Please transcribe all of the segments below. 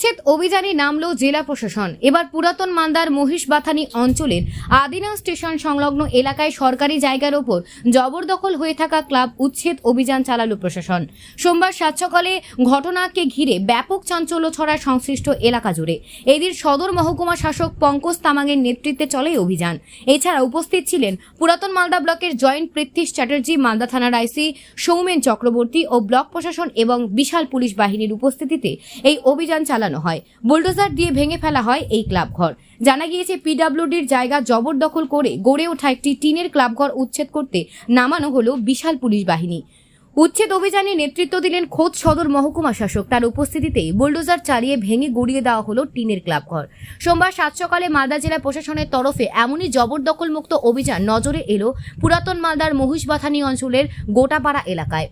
উচ্ছেদ অভিযানে নামল জেলা প্রশাসন। এবার পুরাতন মান্দার মহিষবাথানি অঞ্চলের আদিনা স্টেশন সংলগ্ন এলাকায় সরকারি জায়গার ওপর জবরদখল হয়ে থাকা ক্লাব উচ্ছেদ অভিযান চালালো প্রশাসন। সোমবার সাত সকালে ঘটনাকে ঘিরে ব্যাপক চাঞ্চল্য ছড়ায় সংশ্লিষ্ট এলাকা জুড়ে। এদিন সদর মহকুমা শাসক পঙ্কজ তামাংয়ের নেতৃত্বে চলে অভিযান। এছাড়া উপস্থিত ছিলেন পুরাতন মালদা ব্লকের জয়েন্ট পৃথ্বীশ চ্যাটার্জি, মালদা থানার আইসি সৌমেন চক্রবর্তী ও ব্লক প্রশাসন এবং বিশাল পুলিশ বাহিনীর উপস্থিতিতে এই অভিযান চালানো হয়। বুলডোজার দিয়ে ভেঙে ফেলা হয় এই ক্লাবঘর। জানা গিয়েছে, পিডাব্লিউডির জায়গা জবরদখল করে গড়ে ওঠা একটি টিনের ক্লাবঘর উচ্ছেদ করতে নামানো হলো বিশাল পুলিশ বাহিনী। উচ্ছেদ অভিযানে নেতৃত্ব দিলেন খোদ সদর মহকুমা শাসক। তার উপস্থিতিতে বুলডোজার চালিয়ে ভেঙে গড়িয়ে দেওয়া হলো টিনের ক্লাবঘর। সোমবার সাত সকালে মালদা জেলা প্রশাসনের তরফে এমনই জবরদখলমুক্ত অভিযান নজরে এলো পুরাতন মালদার মহিষবাথানি অঞ্চলের গোটাপাড়া এলাকায়।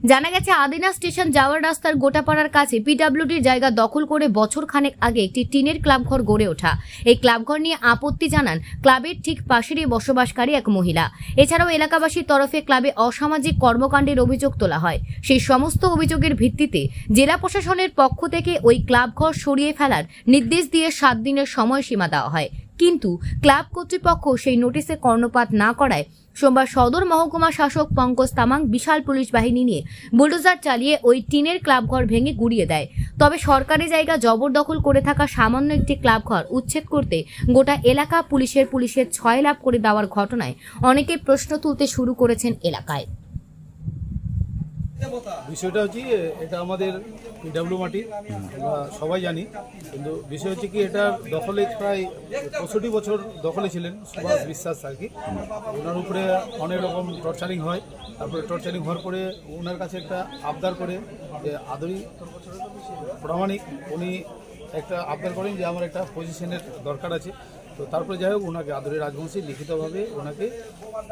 জানা গেছে, আদিনা স্টেশন যাওয়ার রাস্তার গোটাপাড়ার কাছে পিডাব্লিউডির জায়গা দখল করে বছর খানেক আগে একটি টিনের ক্লাবঘর গড়ে ওঠা। এই ক্লাবঘর নিয়ে আপত্তি জানান ক্লাবের ঠিক পাশেরই বসবাসকারী এক মহিলা। এছাড়াও এলাকাবাসীর তরফে ক্লাবে অসামাজিক কর্মকাণ্ডের অভিযোগ তোলা হয়। সেই সমস্ত অভিযোগের ভিত্তিতে জেলা প্রশাসনের পক্ষ থেকে ওই ক্লাবঘর সরিয়ে ফেলার নির্দেশ দিয়ে সাত দিনের সময়সীমা দেওয়া হয়। কিন্তু ক্লাব কর্তৃপক্ষ সেই নোটিশে কর্ণপাত না করায় সোমবার সদর মহকুমা শাসক পঙ্কজ তামাং বিশাল পুলিশ বাহিনী নিয়ে বুলডোজার চালিয়ে ওই টিনের ক্লাবঘর ভেঙে গুড়িয়ে দেয়। তবে সরকারি জায়গা জবরদখল করে থাকা সামান্য একটি ক্লাবঘর উচ্ছেদ করতে গোটা এলাকা পুলিশের পুলিশের ছয় লাভ করে দেওয়ার ঘটনায় অনেকে প্রশ্ন তুলতে শুরু করেছেন এলাকায়। বিষয়টা হচ্ছে এটা আমাদের পিডাব্লিউ মাটি আমরা সবাই জানি, কিন্তু বিষয় হচ্ছে কি এটার দখলে প্রায় পঁয়ষট্টি বছর দখলে ছিলেন সুভাষ বিশ্বাস আর কি। ওনার উপরে অনেক রকম টর্চারিং হয়। তারপরে টর্চারিং হওয়ার পরে ওনার কাছে একটা আবদার করে যে আদরি প্রামাণিক, উনি একটা আবদার করেন যে আমার একটা পজিশনের দরকার আছে। তো তারপরে যাই হোক ওনাকে আদরি রাজবংশী লিখিতভাবে ওনাকে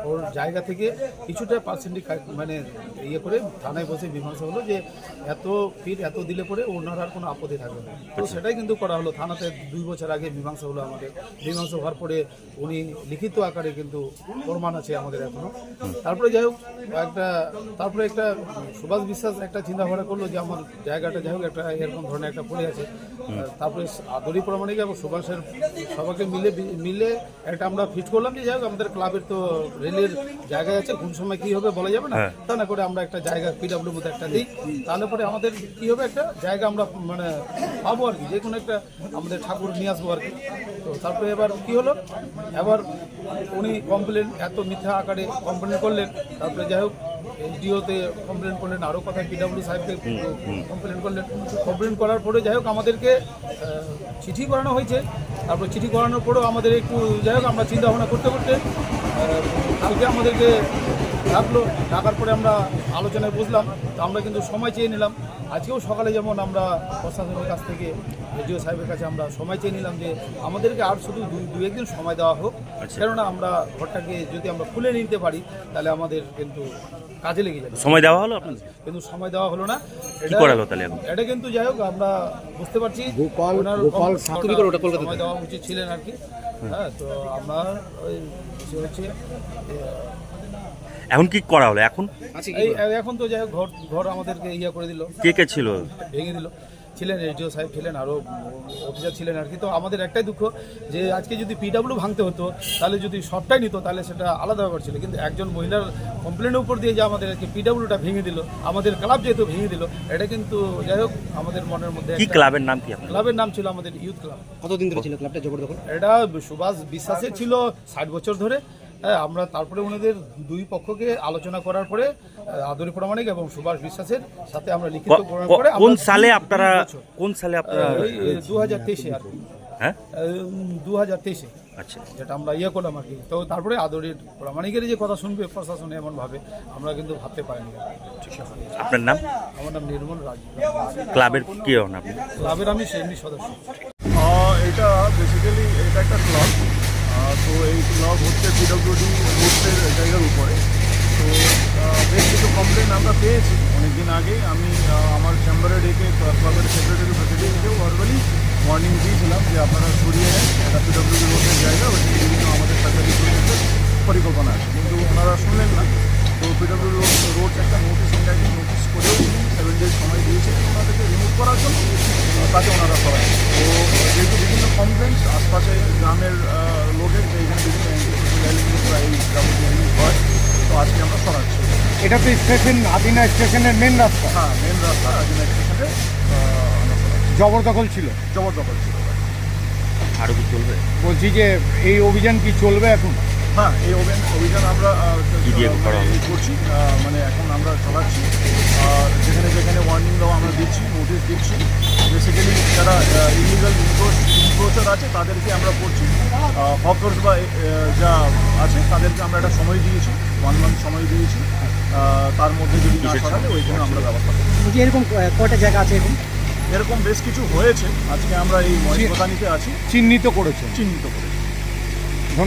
ওর জায়গা থেকে কিছুটা পার্সেন্টেজ মানে ইয়ে করে থানায় বসে মীমাংসা হলো যে এত ফিট এত দিলে পরে ওনার আর কোনো আপত্তি থাকবে না। তো সেটাই কিন্তু করা হলো। থানাতে দুই বছর আগে মীমাংসা হলো আমাদের। মীমাংসা হওয়ার পরে উনি লিখিত আকারে কিন্তু প্রমাণ আছে আমাদের এখনও তারপরে যাই হোক একটা তারপরে একটা সুভাষ বিশ্বাস একটা চিন্তাভাবনা করল যে আমার জায়গাটা যাই হোক একটা এরকম ধরনের একটা পড়ে আছে। তারপরে আদরি প্রমাণিক এবং সুভাষের সবাইকে মিলে মিলে একটা আমরা ফিট করলাম যে যাই হোক আমাদের ক্লাবের তো রেলের জায়গা আছে কোন সময় কি হবে বলা যাবে না। তা না করে আমরা একটা জায়গা পিডাব্লিউ মধ্যে একটা দিই। তাহলে পরে আমাদের কি হবে একটা জায়গা আমরা মানে পাবো আর কি যে কোনো একটা আমাদের ঠাকুর নিয়ে আসব আর কি। তো তারপরে এবার কি হলো? এবার উনি কমপ্লেন এত মিথ্যা আকারে কমপ্লেন করলেন। তারপরে যাই হোক এসডিওতে কমপ্লেন করলেন আরও কথা পিডাব্লিউ সাহেবকে কমপ্লেন করলেন। কমপ্লেন করার পরে যাই হোক আমাদেরকে চিঠি করানো হয়েছে। তারপর চিঠি করানোর পরেও আমাদের একটু যাই হোক আমরা চিন্তা ভাবনা করতে করতে কালকে আমাদেরকে ডাকলো ডাকার পরে আমরা আলোচনায় বুঝলাম তো আমরা কিন্তু সময় চেয়ে নিলাম। আজকেও সকালে যেমন আমরা প্রশাসনের কাছ থেকে এডিও সাহেবের কাছে আমরা সময় চেয়ে নিলাম যে আমাদেরকে আর শুধু দুই দু একদিন সময় দেওয়া হোক। কেননা আমরা ঘরটাকে যদি আমরা খুলে নিতে পারি তাহলে আমাদের কিন্তু কাজে লেগে যাবে। সময় দেওয়া হলো আপনাদের? কিন্তু সময় দেওয়া হলো না। কি করালো তাহলে এটা কিন্তু যাই হোক আমরা বুঝতে পারছি। গোপাল গোপাল কম- করে ওটা কলকাতা সময় দেওয়া উচিত ছিলেন আর কি। হ্যাঁ তো আমরা ওই হচ্ছে এখন কি করা হলো? এখন? এই এখন তো যাই হোক ঘর ঘর আমাদেরকে ইয়ে করে দিল। কে কে ছিল? ভেঙে দিল। ছিলেন এসডিও সাহেব ছিলেন আরও অফিসার ছিলেন আর কি। তো আমাদের একটাই দুঃখ যে আজকে যদি পিডাব্লিউ ভাঙতে হতো তাহলে যদি সবটাই নিত তাহলে সেটা আলাদা ব্যাপার ছিল। কিন্তু একজন মহিলার কমপ্লেনের উপর দিয়ে যে আমাদের আজকে পিডাব্লিউটা ভেঙে দিল আমাদের ক্লাব যেহেতু ভেঙে দিল এটা কিন্তু যাই হোক আমাদের মনের মধ্যে কি ক্লাবের নাম কি ক্লাবের নাম ছিল আমাদের ইউথ ক্লাব কতদিন ধরে ছিল ক্লাবটা জবরদখল এটা সুভাষ বিশ্বাসের ছিল ষাট বছর ধরে। হ্যাঁ আমরা তারপরে ওনাদের দুই পক্ষকে আলোচনা করার পরে আদরি প্রমাণিক এবং সুভাষ বিশ্বাসের সাথে আমরা লিখিত করে কোন সালে আপনারা কোন সালে আপনারা দু হাজার তেইশে আর কি। হ্যাঁ? দু হাজার তেইশে। আচ্ছা। যেটা আমরা ইয়ে করলাম আর কি। তো তারপরে আদরির প্রমাণিকের যে কথা শুনবে প্রশাসন এমন ভাবে আমরা কিন্তু ভাবতে পারিনি। আপনার নাম? আমার নাম নির্মল রাজ। ক্লাবের কি হন আপনি? ক্লাবের আমি সেমনি সদস্য। এটা বেসিক্যালি এটা একটা তো এই ক্লাব হচ্ছে পিডব্লিউডি রোডসের জায়গার উপরে। তো বেশ কিছু কমপ্লেন আমরা পেয়েছি অনেক দিন আগে। আমি আমার চেম্বারে ডেকে ক্লাবের সেক্রেটারি প্রেসিডেন্টকেও ভার্বালি ওয়ার্নিং দিয়েছিলাম যে আপনারা সরিয়ে নেন। এটা পিডব্লিউডি রোডের জায়গা ওইখানে বিভিন্ন আমাদের সরকারি পরিকল্পনা আছে। কিন্তু ওনারা শুনলেন না। তো পিডব্লিউ রোড রোড একটা নোটিশ ইন্ডাইটিং নোটিশ করেও তিনি সেভেন ডেজ সময় দিয়েছিলেন ওনাদেরকে রিমুভ করার জন্য তাকে ওনারা সরাচ্ছেন তো যেহেতু বিভিন্ন কমপ্লেন্টস আশপাশে গ্রামের আহ, লোকের যে এখানে বিভিন্ন এলিমেন্টরা এই যাবতীয় জিনিস হয় তো আজকে আমরা সরাচ্ছি এটা তো স্টেশন আদিনা স্টেশনের মেন রাস্তা। হ্যাঁ মেন রাস্তা রাজিনা স্টেশনে জবরদখল ছিল। জবরদখল ছিল। আরও কি চলবে? বলছি যে এই অভিযান কি চলবে এখন? হ্যাঁ এই অভিযান অভিযান আমরা মানে? করছি মানে এখন আমরা চালাচ্ছি। আর যেখানে যেখানে ওয়ার্নিং দেওয়া আমরা দিচ্ছি নোটিশ দিচ্ছি। বেসিক্যালি যারা ইলিগাল ইনক্রোচার আছে তাদেরকে আমরা করছি। হকার্স বা যা আছে তাদেরকে আমরা একটা সময় দিয়েছি ওয়ান মান্থ সময় দিয়েছি। তার মধ্যে যদি না সরালে? ওই জন্য আমরা ব্যবস্থা করব। যে এরকম কয়টা জায়গা আছে এরকম? এরকম বেশ কিছু হয়েছে। আজকে আমরা এই মহেশপ্রধানীতে আছি। চিহ্নিত করেছে চিহ্নিত করে